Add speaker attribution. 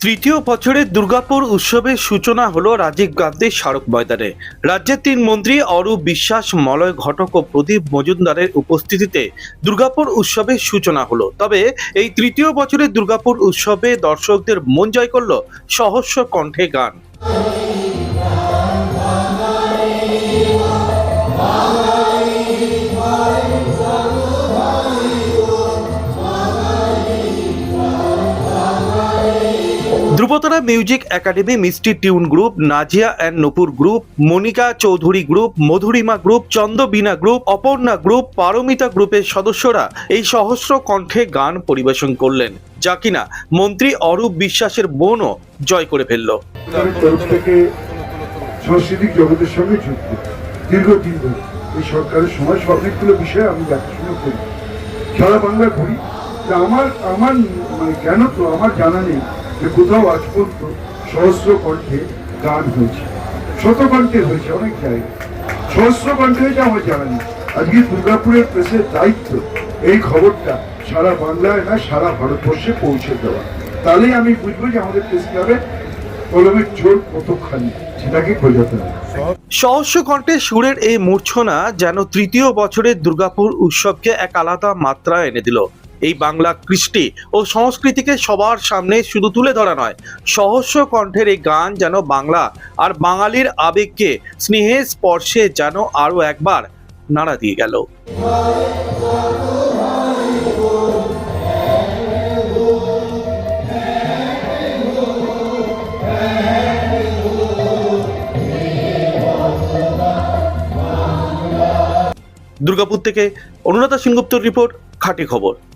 Speaker 1: তৃতীয় বছরের দুর্গাপুর উৎসবের সূচনা হলো রাজীব গান্ধী স্মারক ময়দানে। রাজ্যের তিন মন্ত্রী অরূপ বিশ্বাস, মলয় ঘটক ও প্রদীপ মজুমদারের উপস্থিতিতে দুর্গাপুর উৎসবের সূচনা হলো। তবে এই তৃতীয় বছরে দুর্গাপুর উৎসবে দর্শকদের মন জয় করল সহস্র কণ্ঠে গান। Dhrubatara music academy, Mishti tune group, Nazia and Nupur group, Monika Chowdhury group, Madhurima group, Chandrabina group, Aparna group, Paromita গ্রুপের সদস্যরা এই সহস্র কণ্ঠে গান পরিবেশন করলেন। যা কিনা মন্ত্রী অরূপ বিশ্বাসের বোনও জয় করে ফেলল।
Speaker 2: সাংস্কৃতিক জগতের সঙ্গে যুক্ত। দীর্ঘদিন ধরে এই সরকারের সময় অনেকগুলো বিষয় আমি দেখাশোনা করি। সারা বাংলা করি আমার আমার মানে জ্ঞান তো আমার জানা নেই। যে কোথাও আজ পর্যন্ত সহস্র কণ্ঠে গান হয়েছে। শত কণ্ঠে হয়েছে, অনেক জায়গায়। সহস্র কণ্ঠে হয়েছে আমার জানা নেই। আজকে দুর্গাপুরের প্রেসের দায়িত্ব এই খবরটা সারা বাংলায় না, সারা ভারতবর্ষে পৌঁছে দেওয়া। তাহলেই আমি বুঝব যে আমাদের প্রেস ক্লাবে কলমের জোর কতখানি, সেটাকে বোঝাতে হবে
Speaker 1: সহস্র কণ্ঠে সুরের এই মূর্ছনা যেন তৃতীয় বছরের দুর্গাপুর উৎসবকে এক আলাদা মাত্রা এনে দিল। এই বাংলা কৃষ্টি ও সংস্কৃতিকে সবার সামনে শুধু তুলে ধরা নয়, সহস্র কণ্ঠের এই গান যেন বাংলা আর বাঙালির আবেগকে স্নেহের স্পর্শে যেন আরও একবার নাড়া দিয়ে গেল। দুর্গাপুর থেকে অনুরাধা সিংগুপ্তর রিপোর্ট, খাঁটি খবর।